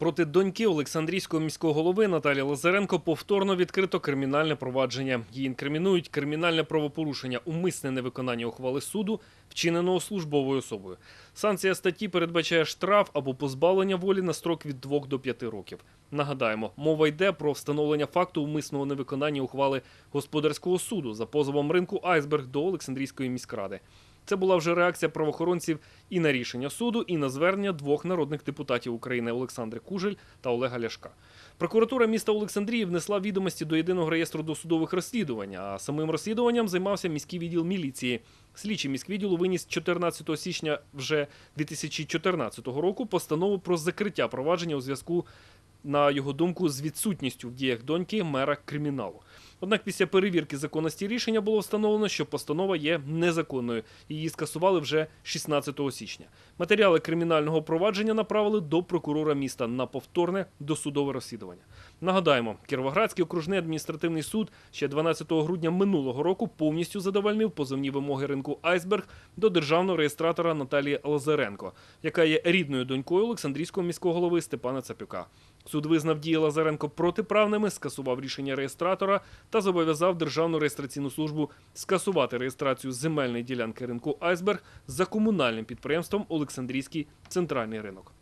Проти доньки Олександрійського міського голови Наталі Лазаренко повторно відкрито кримінальне провадження. Її інкримінують кримінальне правопорушення, умисне невиконання ухвали суду, вчиненого службовою особою. Санкція статті передбачає штраф або позбавлення волі на строк від 2 до 5 років. Нагадаємо, мова йде про встановлення факту умисного невиконання ухвали господарського суду за позовом ринку Айсберг до Олександрійської міськради. Це була вже реакція правоохоронців і на рішення суду, і на звернення двох народних депутатів України Олександри Кужель та Олега Ляшка. Прокуратура міста Олександрії внесла відомості до єдиного реєстру досудових розслідувань, а самим розслідуванням займався міський відділ міліції. Слідчий міськвідділу виніс 14 січня вже 2014 року постанову про закриття провадження у зв'язку на його думку, з відсутністю в діях доньки мера криміналу. Однак після перевірки законності рішення було встановлено, що постанова є незаконною. Її скасували вже 16 січня. Матеріали кримінального провадження направили до прокурора міста на повторне досудове розслідування. Нагадаємо, Кіровоградський окружний адміністративний суд ще 12 грудня минулого року повністю задовольнив позовні вимоги ринку Айсберг до державного реєстратора Наталії Лазаренко, яка є рідною донькою Олександрійського міського голови Степана Цапюка. Суд визнав дії Лазаренко протиправними, скасував рішення реєстратора та зобов'язав Державну реєстраційну службу скасувати реєстрацію земельної ділянки ринку Айсберг за комунальним підприємством Олександрійський центральний ринок.